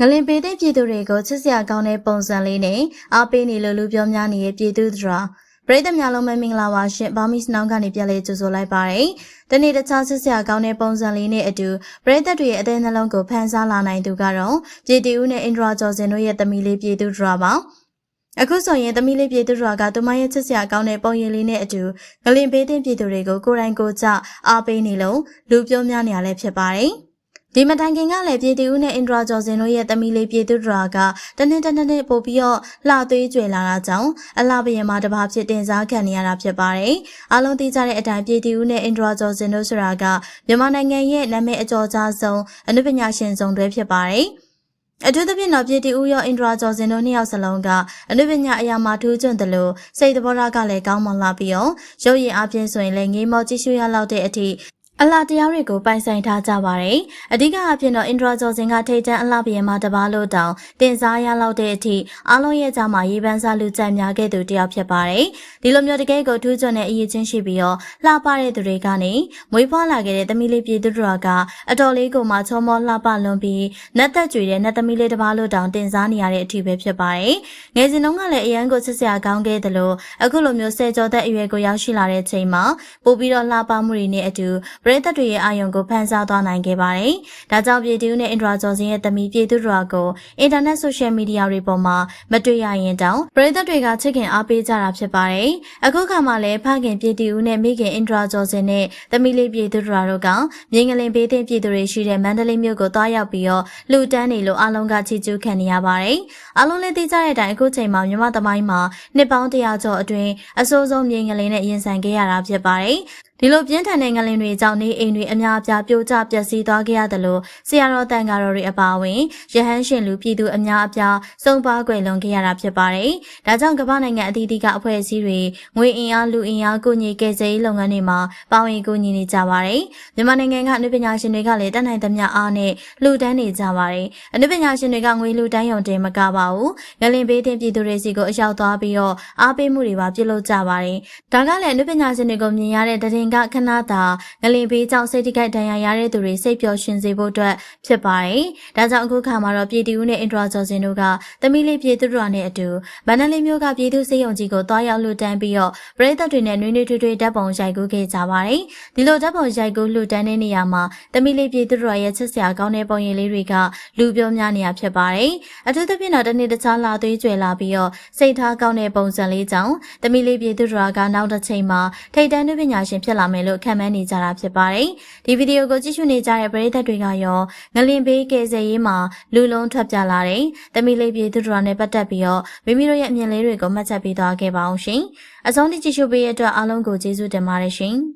ငလင်ပေးတဲ့ပြည်သူတွေကိုချစ်စရာကောင်းတဲ့ပုံစံလေးနဲ့အားပေးနေလို့လူပြောများနေတဲ့ပြည်သူတွေပရိသတ်များလုံးပဲမင်္ဂလာပါရှင်ဘာမီစနောင်းကနေပြန်လဲကြိုဆိုလိုက်ပါရယ်။ဒီနေ့တခြားချစ်စရာကောင်းတဲ့ပုံစံလေးနဲ့အတူပရိသတ်တွေရဲ့အသေးနှလုံးကိုဖန်ဆားလာနိုင်သူကတော့ပြည်တီဦးနဲ့အင်ဒရာကျော်စင်တို့ရဲ့သမီးလေးပြည်သူတွေပါ။အခုဆိုရင်သမီးလေးပြည်သူတွေကသူမရဲ့ချစ်စရာကောင်းတဲ့ပုံရိပ်လေးနဲ့အတူငလင်ပေးတဲ့ပြည်သူတွေကိုကိုယ်တိုင်ကိုယ်ကျအားပေးနေလို့လူပြောများနေရလဲဖြစ်ပါတယ်။ ဒီမတိုင်ခင်ကလည်းပြည်သူဦးနဲ့အင်ဒရာကျော်စင်တို့ရဲ့သမီးလေးပြည်သူဒရာကတနေ့တနေ့ပို့ပြီးတော့လှသွေးကြွယ်လာတာကြောင့်အလှပရင်မှာတပါဖြစ်တင်စားခံနေရတာဖြစ်ပါတယ်။အားလုံးသိကြတဲ့အတိုင်းပြည်သူဦးနဲ့အင်ဒရာကျော်စင်တို့ဆိုတာကမြန်မာနိုင်ငံရဲ့နာမည်အကျော်ကြားဆုံးအနုပညာရှင်စုံတွဲဖြစ်ပါတယ်။အထူးသဖြင့်တော့ပြည်တီဦးရောအင်ဒရာကျော်စင်တို့နှစ်ယောက်စလုံးကအနုပညာအရာမှာထူးချွန်တယ်လို့စိတ်သဘောထားကလည်းကောင်းမွန်လာပြီးတော့ရုပ်ရည်အပြင်ဆိုရင်လည်းငေးမောကြည့်ရှုရလောက်တဲ့အထိ အလားတရားတွေကိုပိုင်ဆိုင်ထားကြပါတယ်။အဓိကအဖြစ်တော့အင်ဒရာဂျော်စင်ကထိတ်တန်းအလားပြင်းမှာတပါလို့တောင်တင်စားရလောက်တဲ့အထိအားလုံးရဲ့ကြားမှာရေးပန်းစားလူကြံများခဲ့သူတယောက်ဖြစ်ပါတယ်။ဒီလိုမျိုးတကယ်ကိုထူးချွန်တဲ့အရေးချင်းရှိပြီးတော့လှပတဲ့သူတွေကနေမွေးဖွားလာခဲ့တဲ့သမီးလေးပြည်သူတို့ကအတော်လေးကိုမှချောမောလှပလွန်ပြီးနတ်သက်ကြွေတဲ့နတ်သမီးလေးတပါလို့တောင်တင်စားနေရတဲ့အထိပဲဖြစ်ပါတယ်။ငယ်စဉ်တုန်းကလည်းအရန်ကိုစစ်စရာကောင်းခဲ့တယ်လို့အခုလိုမျိုးဆယ်ကျော်သက်အရွယ်ကိုရောက်ရှိလာတဲ့ချိန်မှာပို့ပြီးတော့လှပမှုတွေနဲ့အတူပရိသတ်တွေရဲ့အာယုံကိုဖန်ဆားသွားနိုင်ခဲ့ပါတယ်။ဒါကြောင့်ပြည်သူနဲ့အင်ဒရာဂျော်စင်ရဲ့သမီးပြည်သူတို့ကိုအင်တာနက်ဆိုရှယ်မီဒီယာတွေပေါ်မှာမတွေ့ရရင်တောင်ပရိသတ်တွေကချစ်ခင်အားပေးကြတာဖြစ်ပါတယ်။အခုခါမှလည်းဖခင်ပြည်သူနဲ့မိခင်အင်ဒရာဂျော်စင်နဲ့သမီးလေးပြည်သူတို့ကမြင်းငလင်ပေးတဲ့ပြည်သူတွေရှိတဲ့မန္တလေးမြို့ကိုတွားရောက်ပြီးတော့လှူဒန်းနေလို့အားလုံးကချီးကျူးခံနေရပါတယ်။အားလုံးလည်းသိကြတဲ့အတိုင်းအခုချိန်မှာမြမသမိုင်းမှာနှစ်ပေါင်းတရာကျော်အတွင်းအဆိုးဆုံးမြင်းငလင်နဲ့ရင်ဆိုင်ခဲ့ရတာဖြစ်ပါတယ်။ဒီလိုပြင်းထန်တဲ့ငလင်တွေကြောင့်နေအိမ်တွေအများအပြားပြိုကျပျက်စီးသွားခဲ့ရတယ်လို့ဆရာတော်တန်ဃာတော်တွေအပါအဝင်ရဟန်းရှင်လူပြည်သူအများအပြားစုံပါကွယ်လွန်ခဲ့ရတာဖြစ်ပါတယ်။ဒါကြောင့်ကမ္ဘာနိုင်ငံအသီးသီးကအဖွဲ့အစည်းတွေငွေအင်အားလူအင်အားကိုညီကယ်ဆယ်ရေးလုပ်ငန်းတွေမှာပါဝင်ကူညီနေကြပါတယ်။မြန်မာနိုင်ငံကအနုပညာရှင်တွေကလည်းတတ်နိုင်သမျှအားနဲ့လှူဒန်းနေကြပါတယ်။အနုပညာရှင်တွေကငွေလှူဒန်းရုံတင်မကပါဘူး။ငလင်ဘေးတင်ပြည်သူတွေစီကိုအရောက်သွားပြီးတော့အားပေးမှုတွေပါပြုလုပ်ကြပါတယ်။ဒါကလည်းအနုပညာရှင်တွေကိုမြင်ရတဲ့တည်ရင်ကခဏသာငလင်ဘေးကြောင့်စိတ်ထိခိုက်ဒဏ်ရာရတဲ့သူတွေစိတ်ပျော်ရွှင်စေဖို့အတွက်ဖြစ်ပါတယ်။ဒါကြောင့်အခုခါမှာတော့ပြည်သူနဲ့အင်ဒရာဂျော်စင်တို့ကသမီးလေးပြည်သူတို့နဲ့အတူမန္တလေးမြို့ကပြည်သူစေယုံကြီးကိုတွားရောက်လှူဒန်းပြီးတော့ပရိသတ်တွေနဲ့နွေးနွေးထွေးထွေးဓာတ်ပုံရိုက်ကူးခဲ့ကြပါတယ်။ဒီလိုဓာတ်ပုံရိုက်ကူးလှူဒန်းတဲ့နေရာမှာသမီးလေးပြည်သူတို့ရဲ့ချစ်စရာကောင်းတဲ့ပုံရိပ်လေးတွေကလူပြောများနေရဖြစ်ပါတယ်။အထူးသဖြင့်တော့တနေ့တခြားလာသွေးကြွယ်လာပြီးတော့စိတ်ထားကောင်းတဲ့ပုံစံလေးကြောင့်သမီးလေးပြည်သူတို့ကနောက်တစ်ချိန်မှာထိတ်တန်းပညာရှင်ဖြစ်လာမယ်လို့ခံမှန်းနေကြတာဖြစ်ပါတယ်။ဒီဗီဒီယိုကိုကြည့်ရှုနေကြတဲ့ပရိသတ်တွေကရောငလင်ဘေးကယ်ဆယ်ရေးမှာလူလုံးထွက်ပြလာတဲ့တမီလေးပြည်သူတို့နဲ့ပတ်သက်ပြီးတော့မိမိတို့ရဲ့အမြင်လေးတွေကိုမှတ်ချက်ပေးသွားခဲ့ပါအောင်ရှင်။အဆုံးထိကြည့်ရှုပေးရတဲ့အတွက်အားလုံးကိုကျေးဇူးတင်ပါတယ်ရှင်။